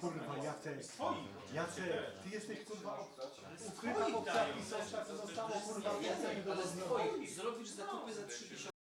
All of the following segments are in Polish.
Kurwa, Jacek. Swoich. Jacek, ty jesteś kurwa ukryta dają. zapisem, co zostało kurwa Ja więcej do rozmowy. Zrobisz zakupy za 3000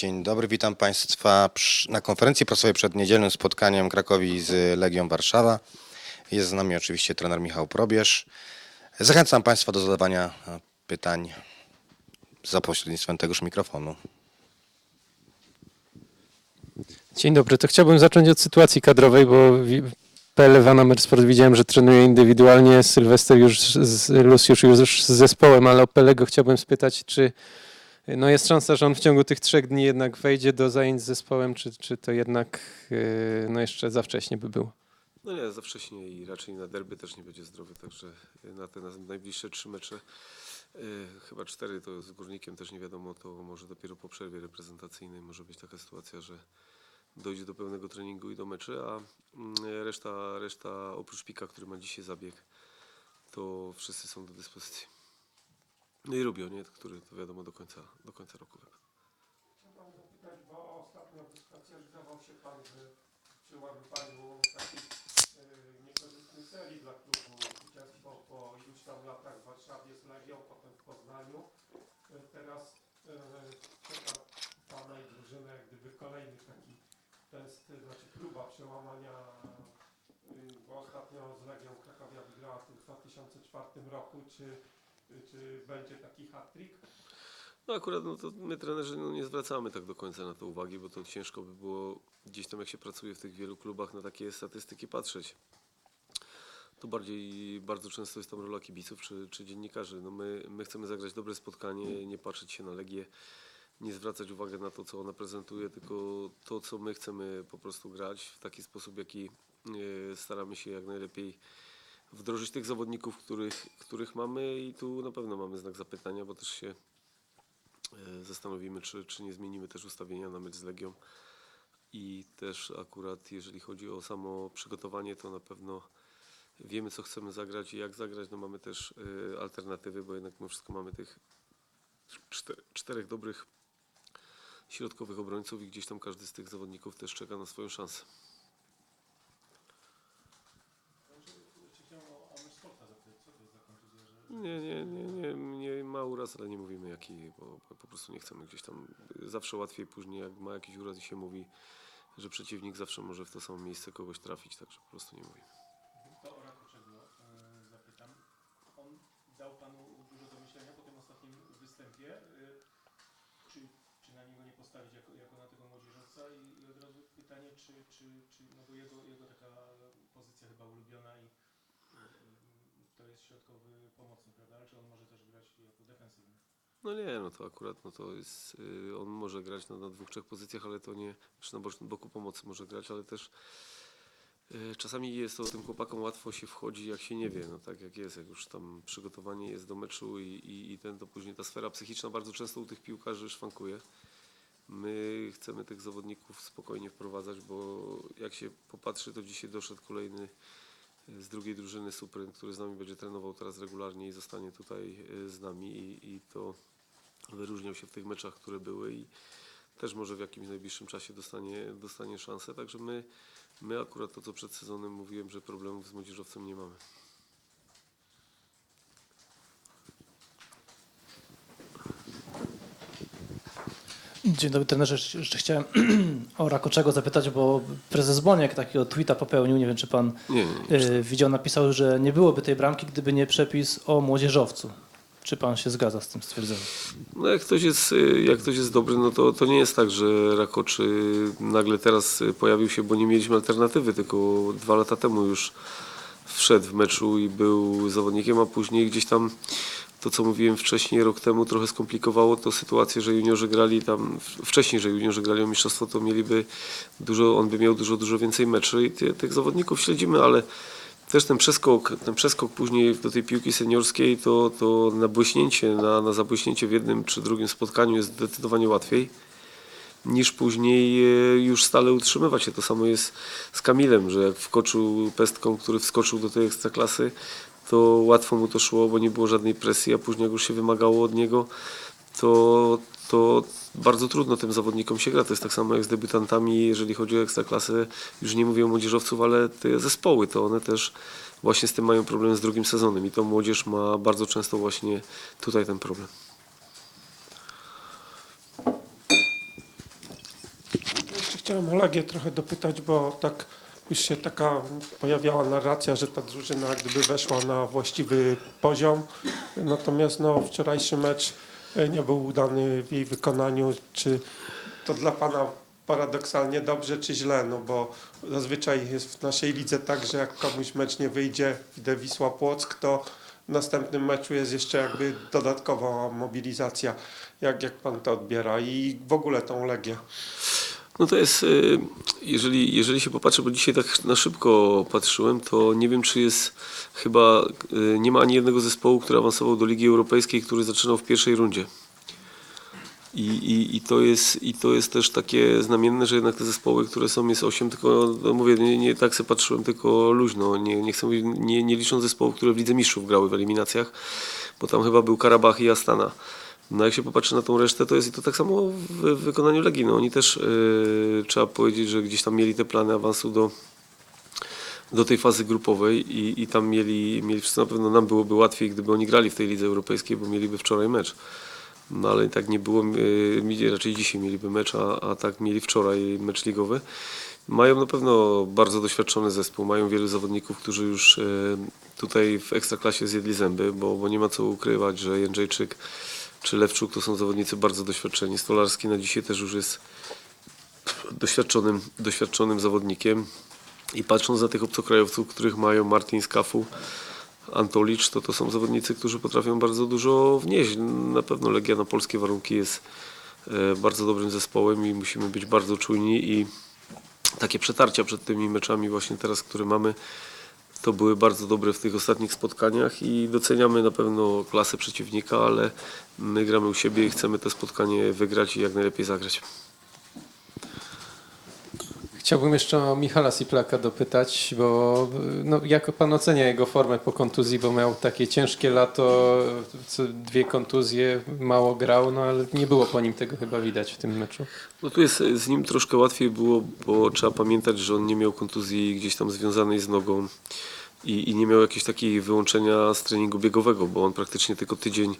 Dzień dobry, witam Państwa na konferencji prasowej przed niedzielnym spotkaniem Krakowi z Legią Warszawa. Jest z nami oczywiście trener Michał Probierz. Zachęcam Państwa do zadawania e, pytań za pośrednictwem tegoż mikrofonu. Dzień dobry, to chciałbym zacząć od sytuacji kadrowej, bo PL Vanamer widziałem, że trenuje indywidualnie, Sylwester już, z, Luciusz już z zespołem, ale o Pelego chciałbym spytać, czy no jest szansa, że on w ciągu tych trzech dni jednak wejdzie do zajęć z zespołem, czy, czy to jednak yy, no jeszcze za wcześnie by było? No nie, za wcześnie i raczej na derby też nie będzie zdrowy, także na te na najbliższe trzy mecze, e, chyba cztery to z Górnikiem też nie wiadomo, to może dopiero po przerwie reprezentacyjnej może być taka sytuacja, że dojdzie do pełnego treningu i do meczy, a mm, reszta, reszta oprócz Pika, który ma dzisiaj zabieg, to wszyscy są do dyspozycji. No i Rubio, nie? który to wiadomo do końca, do końca roku. Chciałbym zapytać, bo ostatnio w zdawał się Pan, że przyjęłaby Panu takiej e, serii dla klubu. Zwycięstwo po iluś tam latach w Warszawie z Legią, potem w Poznaniu. E, teraz e, czeka Pana i drużynę jak gdyby kolejny taki test, znaczy próba przełamania, bo ostatnio z Legią Krakowia wygrała w tym 2004 roku. Czy, czy będzie taki hat-trick? No akurat no to my trenerzy no nie zwracamy tak do końca na to uwagi, bo to ciężko by było gdzieś tam jak się pracuje w tych wielu klubach na takie statystyki patrzeć. To bardziej bardzo często jest tam rola kibiców czy, czy dziennikarzy. No my, my chcemy zagrać dobre spotkanie, nie patrzeć się na Legię, nie zwracać uwagi na to, co ona prezentuje, tylko to, co my chcemy po prostu grać w taki sposób, jaki e, staramy się jak najlepiej wdrożyć tych zawodników, których, których mamy i tu na pewno mamy znak zapytania, bo też się e, zastanowimy, czy, czy nie zmienimy też ustawienia na mecz z Legią. I też akurat jeżeli chodzi o samo przygotowanie, to na pewno wiemy, co chcemy zagrać i jak zagrać. No mamy też e, alternatywy, bo jednak my wszystko mamy tych czter, czterech dobrych środkowych obrońców i gdzieś tam każdy z tych zawodników też czeka na swoją szansę. Nie, nie, nie, nie, nie ma uraz, ale nie mówimy jaki, bo, po prostu nie chcemy gdzieś tam. Zawsze łatwiej później, jak ma jakiś uraz i się mówi, że przeciwnik zawsze może w to samo miejsce kogoś trafić, także po prostu nie mówimy. To o Rakoczego e, zapytam. On dał Panu dużo do myślenia po tym ostatnim występie. E, Czy, czy na niego nie postawić jako, jako na tego młodzieżowca? I, I od razu pytanie, czy, czy, czy no bo jego, jego taka pozycja chyba ulubiona i, i to jest środkowy pomocnik, prawda? Czy on może też grać jako defensywny? No nie, no to akurat no to jest, y, on może grać na, na dwóch, trzech pozycjach, ale to nie, czy na boku pomocy może grać, ale też y, czasami jest to tym chłopakom łatwo się wchodzi, jak się nie wie, no tak jak jest, jak już tam przygotowanie jest do meczu i, i, i ten, to później ta sfera psychiczna bardzo często u tych piłkarzy szwankuje. My chcemy tych zawodników spokojnie wprowadzać, bo jak się popatrzy, to dzisiaj doszedł kolejny z drugiej drużyny Supryn, który z nami będzie trenował teraz regularnie i zostanie tutaj y, z nami i, i to wyróżniał się w tych meczach, które były i też może w jakimś najbliższym czasie dostanie, dostanie szansę. Także my, my akurat to, co przed sezonem mówiłem, że problemów z młodzieżowcem nie mamy. Dzień dobry trenerze, jeszcze chciałem o Rakoczego zapytać, bo prezes Boniek takiego tweeta popełnił, nie wiem czy pan Nie, nie, nie. y, widział, napisał, że nie byłoby tej bramki, gdyby nie przepis o młodzieżowcu. Czy pan się zgadza z tym stwierdzeniem? No jak ktoś jest, y, jak ktoś jest dobry, no to, to nie jest tak, że Rakoczy nagle teraz y, pojawił się, bo nie mieliśmy alternatywy, tylko dwa lata temu już wszedł w meczu i był zawodnikiem, a później gdzieś tam to, co mówiłem wcześniej, rok temu trochę skomplikowało to sytuację, że juniorzy grali tam, wcześniej, że juniorzy grali o mistrzostwo, to mieliby dużo, on by miał dużo, dużo więcej meczy i ty, tych zawodników śledzimy, ale też ten przeskok, ten przeskok później do tej piłki seniorskiej, to, to nabłyśnięcie, na, na zabłyśnięcie w jednym czy drugim spotkaniu jest zdecydowanie łatwiej niż później e, już stale utrzymywać się. To samo jest z Kamilem, że jak wkoczył pestką, który wskoczył do tej ekstraklasy, to łatwo mu to szło, bo nie było żadnej presji, a później jak już się wymagało od niego, to, to bardzo trudno tym zawodnikom się gra. To jest tak samo jak z debiutantami, jeżeli chodzi o ekstraklasę. Już nie mówię o młodzieżowców, ale te zespoły, to one też właśnie z tym mają problem z drugim sezonem i to młodzież ma bardzo często właśnie tutaj ten problem. Chciałem o Legię trochę dopytać, bo tak już się taka pojawiała narracja, że ta drużyna gdyby weszła na właściwy poziom. Natomiast no, wczorajszy mecz e, nie był udany w jej wykonaniu. Czy to dla Pana paradoksalnie dobrze czy źle? No bo zazwyczaj jest w naszej lidze tak, że jak komuś mecz nie wyjdzie, idę Wisła Płock, to w następnym meczu jest jeszcze jakby dodatkowa mobilizacja. Jak, jak Pan to odbiera i w ogóle tą Legię? No to jest, y, jeżeli, jeżeli się popatrzy, bo dzisiaj tak na szybko patrzyłem, to nie wiem, czy jest chyba, y, nie ma ani jednego zespołu, który awansował do Ligi Europejskiej, który zaczynał w pierwszej rundzie. I, i, i, to jest, I to jest też takie znamienne, że jednak te zespoły, które są, jest 8, tylko no mówię, nie, nie tak sobie patrzyłem, tylko luźno. Nie, nie, chcę mówić, nie, nie licząc zespołów, które w Lidze Mistrzów grały w eliminacjach, bo tam chyba był Karabach i Astana. No jak się popatrzy na tą resztę, to jest i to tak samo w wykonaniu Legii. No oni też yy, trzeba powiedzieć, że gdzieś tam mieli te plany awansu do, do tej fazy grupowej i, i tam mieli, mieli wszyscy na pewno nam byłoby łatwiej, gdyby oni grali w tej lidze europejskiej, bo mieliby wczoraj mecz. No ale tak nie było, yy, raczej dzisiaj mieliby mecz, a, a tak mieli wczoraj mecz ligowy. Mają na pewno bardzo doświadczony zespół, mają wielu zawodników, którzy już yy, tutaj w Ekstraklasie zjedli zęby, bo, bo nie ma co ukrywać, że Jędrzejczyk czy Lewczuk to są zawodnicy bardzo doświadczeni. Stolarski na dzisiaj też już jest doświadczonym, doświadczonym zawodnikiem. I patrząc na tych obcokrajowców, których mają Martin Skafu, Antolicz, to to są zawodnicy, którzy potrafią bardzo dużo wnieść. Na pewno Legia na polskie warunki jest e, bardzo dobrym zespołem i musimy być bardzo czujni i takie przetarcia przed tymi meczami właśnie teraz, które mamy, to były bardzo dobre w tych ostatnich spotkaniach i doceniamy na pewno klasę przeciwnika, ale my gramy u siebie i chcemy to spotkanie wygrać i jak najlepiej zagrać. Chciałbym jeszcze o Michala Siplaka dopytać, bo no, jak pan ocenia jego formę po kontuzji, bo miał takie ciężkie lato, dwie kontuzje, mało grał, no ale nie było po nim tego chyba widać w tym meczu. No tu jest z nim troszkę łatwiej było, bo trzeba pamiętać, że on nie miał kontuzji gdzieś tam związanej z nogą i, i nie miał jakiegoś takiego wyłączenia z treningu biegowego, bo on praktycznie tylko tydzień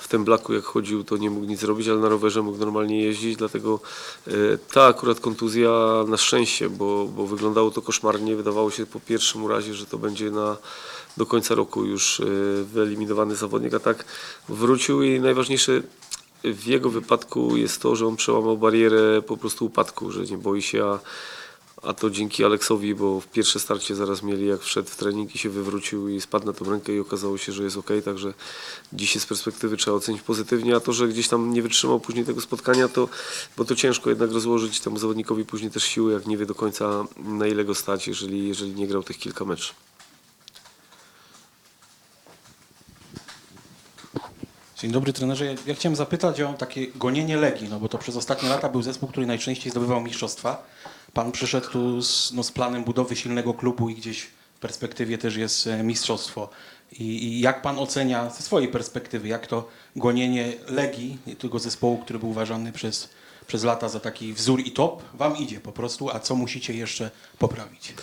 w tym blaku jak chodził, to nie mógł nic zrobić, ale na rowerze mógł normalnie jeździć, dlatego e, ta akurat kontuzja na szczęście, bo, bo wyglądało to koszmarnie, wydawało się po pierwszym razie, że to będzie na do końca roku już e, wyeliminowany zawodnik, a tak wrócił i najważniejsze w jego wypadku jest to, że on przełamał barierę po prostu upadku, że nie boi się, a, a to dzięki Aleksowi, bo w pierwsze starcie zaraz mieli jak wszedł w trening i się wywrócił i spadł na tą rękę i okazało się, że jest ok, także dzisiaj z perspektywy trzeba ocenić pozytywnie, a to, że gdzieś tam nie wytrzymał później tego spotkania, to bo to ciężko jednak rozłożyć temu zawodnikowi później też siły, jak nie wie do końca na ile go stać, jeżeli, jeżeli nie grał tych kilka meczów. Dzień dobry trenerze. Ja, ja chciałem zapytać o takie gonienie Legii, no bo to przez ostatnie lata był zespół, który najczęściej zdobywał mistrzostwa. Pan przyszedł tu z, no, z planem budowy silnego klubu i gdzieś w perspektywie też jest e, mistrzostwo. I, I jak pan ocenia ze swojej perspektywy, jak to gonienie Legii, tego zespołu, który był uważany przez, przez lata za taki wzór i top, wam idzie po prostu, a co musicie jeszcze poprawić?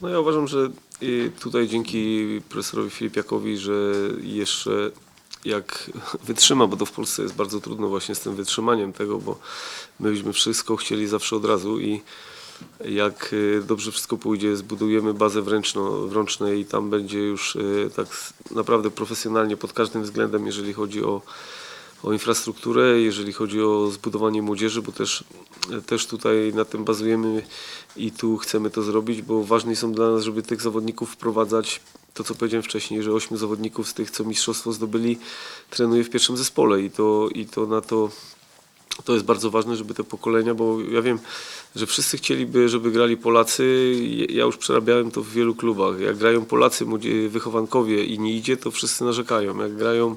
No ja uważam, że y, tutaj dzięki profesorowi Filipiakowi, że jeszcze jak wytrzyma, bo to w Polsce jest bardzo trudno właśnie z tym wytrzymaniem tego, bo my byśmy wszystko chcieli zawsze od razu i jak y, dobrze wszystko pójdzie, zbudujemy bazę wręczną, wręczną i tam będzie już y, tak naprawdę profesjonalnie pod każdym względem, jeżeli chodzi o, o infrastrukturę, jeżeli chodzi o zbudowanie młodzieży, bo też, też tutaj na tym bazujemy i tu chcemy to zrobić, bo ważni są dla nas, żeby tych zawodników wprowadzać. To, co powiedziałem wcześniej, że ośmiu zawodników z tych, co mistrzostwo zdobyli, trenuje w pierwszym zespole i to, i to na to to jest bardzo ważne, żeby te pokolenia, bo ja wiem, że wszyscy chcieliby, żeby grali Polacy. Ja już przerabiałem to w wielu klubach. Jak grają Polacy, wychowankowie i nie idzie, to wszyscy narzekają. Jak grają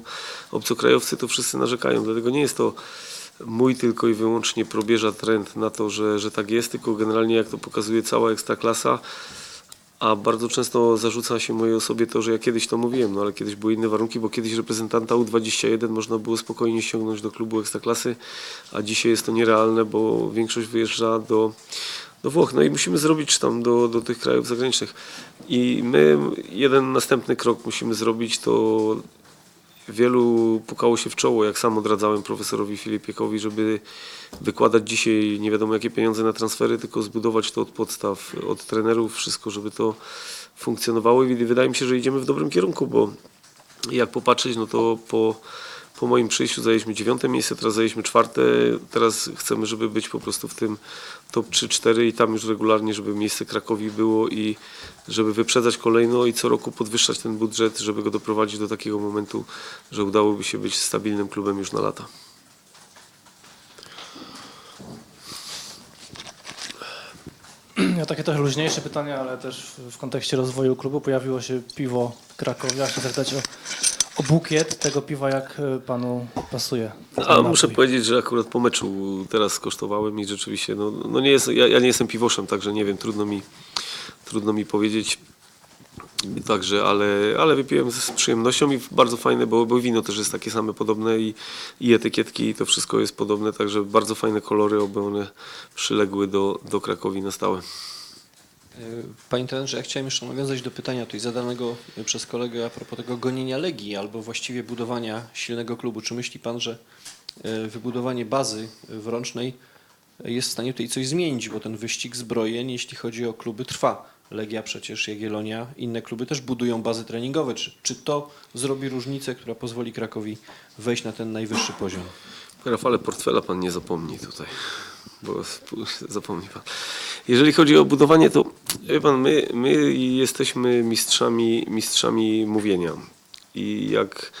obcokrajowcy, to wszyscy narzekają. Dlatego nie jest to mój tylko i wyłącznie probierza trend na to, że, że tak jest, tylko generalnie jak to pokazuje cała ekstraklasa, a bardzo często zarzuca się mojej osobie to, że ja kiedyś to mówiłem, no ale kiedyś były inne warunki, bo kiedyś reprezentanta U21 można było spokojnie ściągnąć do klubu Ekstraklasy, a dzisiaj jest to nierealne, bo większość wyjeżdża do, do Włoch. No i musimy zrobić tam do, do tych krajów zagranicznych. I my jeden następny krok musimy zrobić, to wielu pukało się w czoło, jak sam odradzałem profesorowi Filipiekowi, żeby wykładać dzisiaj nie wiadomo jakie pieniądze na transfery, tylko zbudować to od podstaw, od trenerów, wszystko, żeby to funkcjonowało. I wydaje mi się, że idziemy w dobrym kierunku, bo jak popatrzeć, no to po, po moim przyjściu zajęliśmy dziewiąte miejsce, teraz zajęliśmy czwarte, teraz chcemy, żeby być po prostu w tym top 3-4 i tam już regularnie, żeby miejsce Krakowi było i żeby wyprzedzać kolejno i co roku podwyższać ten budżet, żeby go doprowadzić do takiego momentu, że udałoby się być stabilnym klubem już na lata. Ja takie trochę luźniejsze pytanie, ale też w, kontekście rozwoju klubu pojawiło się piwo Krakowia. Chcę zapytać o, o bukiet tego piwa, jak y, panu pasuje. A muszę powiedzieć, że akurat po meczu teraz skosztowałem i rzeczywiście, no, no nie jest, ja, ja nie jestem piwoszem, także nie wiem, trudno mi, trudno mi powiedzieć. Także, ale, ale wypiłem z przyjemnością i bardzo fajne, bo, bo wino też jest takie same podobne i, i etykietki i to wszystko jest podobne, także bardzo fajne kolory, oby one przyległy do, do Krakowi na stałe. E, Panie trenerze, ja chciałem jeszcze nawiązać do pytania tutaj zadanego przez kolegę a propos tego gonienia Legii, albo właściwie budowania silnego klubu. Czy myśli Pan, że e, wybudowanie bazy w Rącznej jest w stanie tutaj coś zmienić, bo ten wyścig zbrojeń, jeśli chodzi o kluby, trwa. Legia przecież, Jagiellonia, inne kluby też budują bazy treningowe. Czy, czy to zrobi różnicę, która pozwoli Krakowi wejść na ten najwyższy poziom? Rafale, portfela pan nie zapomni tutaj, bo zapomni pan. Jeżeli chodzi o budowanie, to wie pan, my, my jesteśmy mistrzami, mistrzami mówienia. I jak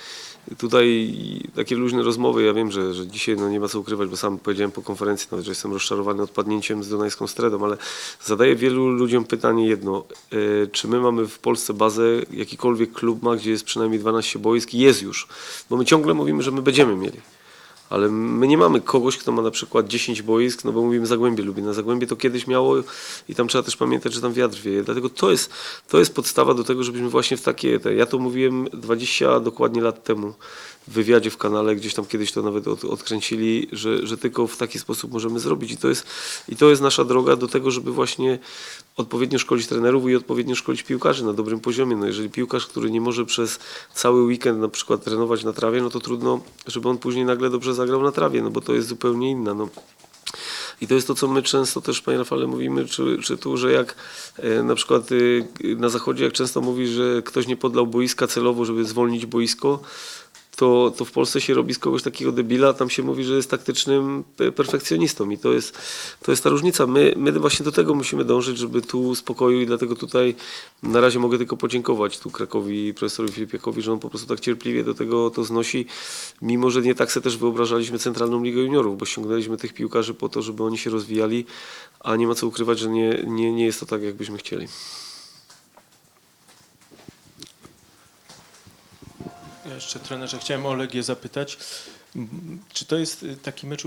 tutaj takie luźne rozmowy, ja wiem, że, że dzisiaj no nie ma co ukrywać, bo sam powiedziałem po konferencji, nawet, że jestem rozczarowany odpadnięciem z Dunajską Stredą, ale zadaję wielu ludziom pytanie jedno, e, czy my mamy w Polsce bazę, jakikolwiek klub ma, gdzie jest przynajmniej 12 boisk? Jest już, bo my ciągle mówimy, że my będziemy mieli. Ale my nie mamy kogoś, kto ma na przykład 10 boisk, no bo mówimy Zagłębie lubi. Na Zagłębie to kiedyś miało i tam trzeba też pamiętać, że tam wiatr wieje. Dlatego to jest, to jest podstawa do tego, żebyśmy właśnie w takie, te, ja to mówiłem 20 dokładnie lat temu w wywiadzie w kanale, gdzieś tam kiedyś to nawet od, odkręcili, że, że tylko w taki sposób możemy zrobić. I to, jest, I to jest nasza droga do tego, żeby właśnie odpowiednio szkolić trenerów i odpowiednio szkolić piłkarzy na dobrym poziomie. No jeżeli piłkarz, który nie może przez cały weekend na przykład trenować na trawie, no to trudno, żeby on później nagle dobrze zagrał na trawie, no bo to jest zupełnie inna. No. I to jest to, co my często też, panie Rafale, mówimy, czy, czy tu, że jak e, na przykład e, na zachodzie, jak często mówi, że ktoś nie podlał boiska celowo, żeby zwolnić boisko, to, to w Polsce się robi z kogoś takiego debila, tam się mówi, że jest taktycznym pe- perfekcjonistą i to jest, to jest ta różnica. My, my właśnie do tego musimy dążyć, żeby tu spokoju i dlatego tutaj na razie mogę tylko podziękować tu Krakowi profesorowi Filipiakowi, że on po prostu tak cierpliwie do tego to znosi, mimo że nie tak sobie też wyobrażaliśmy Centralną Ligę Juniorów, bo ściągnęliśmy tych piłkarzy po to, żeby oni się rozwijali, a nie ma co ukrywać, że nie, nie, nie jest to tak, jakbyśmy chcieli. Jeszcze trenerze chciałem o Legię zapytać. Czy to jest y, taki mecz,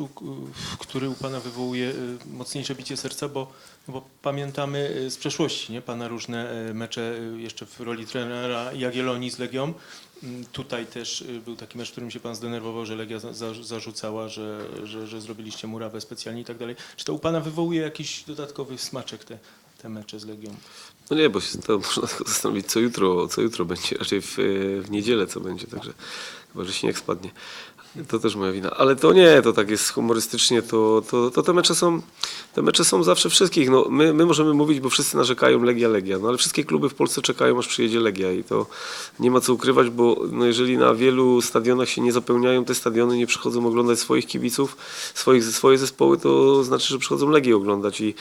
który u Pana wywołuje y, mocniejsze bicie serca, bo, no bo pamiętamy y, z przeszłości nie? Pana różne y, mecze jeszcze w roli trenera Jagiellonii z Legią. Mm, Tutaj też był taki mecz, w którym się Pan zdenerwował, że Legia za, zarzucała, że, że, że zrobiliście murawę specjalnie i tak dalej. Czy to u Pana wywołuje jakiś dodatkowy smaczek te, te mecze z Legią? No nie, bo się to można tylko zastanowić, co jutro, co jutro będzie, raczej w, w niedzielę co będzie, także chyba, że śnieg spadnie. To też moja wina. Ale to nie, to tak jest humorystycznie, to, to, to te mecze są, te mecze są zawsze wszystkich. No, my, my możemy mówić, bo wszyscy narzekają Legia, Legia, no ale wszystkie kluby w Polsce czekają, aż przyjedzie Legia i to nie ma co ukrywać, bo no, jeżeli na wielu stadionach się nie zapełniają te stadiony, nie przychodzą oglądać swoich kibiców, swoich, swoje zespoły, to znaczy, że przychodzą Legię oglądać i,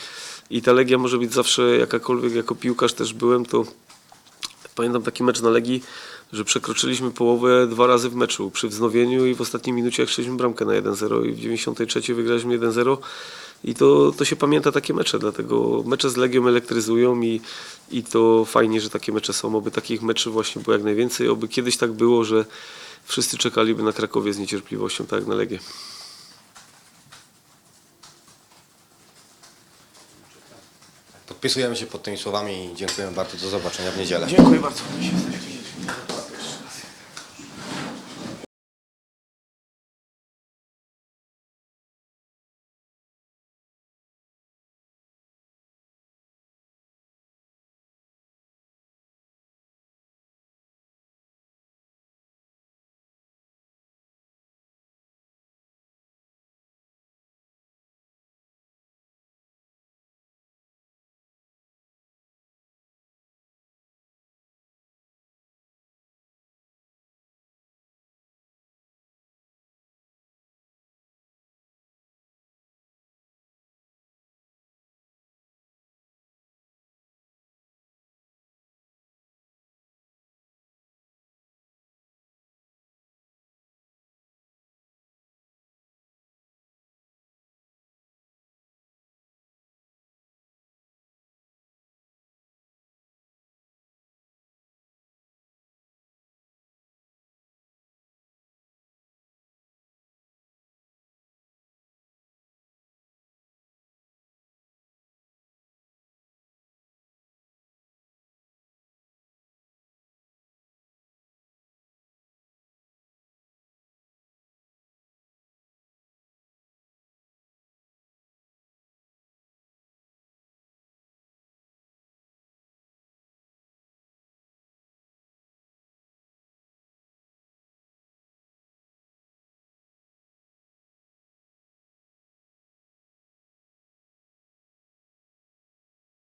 i ta Legia może być zawsze jakakolwiek, jako piłkarz też byłem, to Pamiętam taki mecz na Legii, że przekroczyliśmy połowę dwa razy w meczu. Przy wznowieniu i w ostatniej minucie jak strzeliśmy bramkę na 1-0 i w 93 wygraliśmy 1-0. I to, to się pamięta takie mecze, dlatego mecze z Legią elektryzują i, i to fajnie, że takie mecze są. Oby takich meczy właśnie było jak najwięcej. Oby kiedyś tak było, że wszyscy czekaliby na Krakowie z niecierpliwością, tak jak na Legię. Podpisujemy się pod tymi słowami i dziękujemy bardzo. Do zobaczenia w niedzielę. Dziękuję bardzo.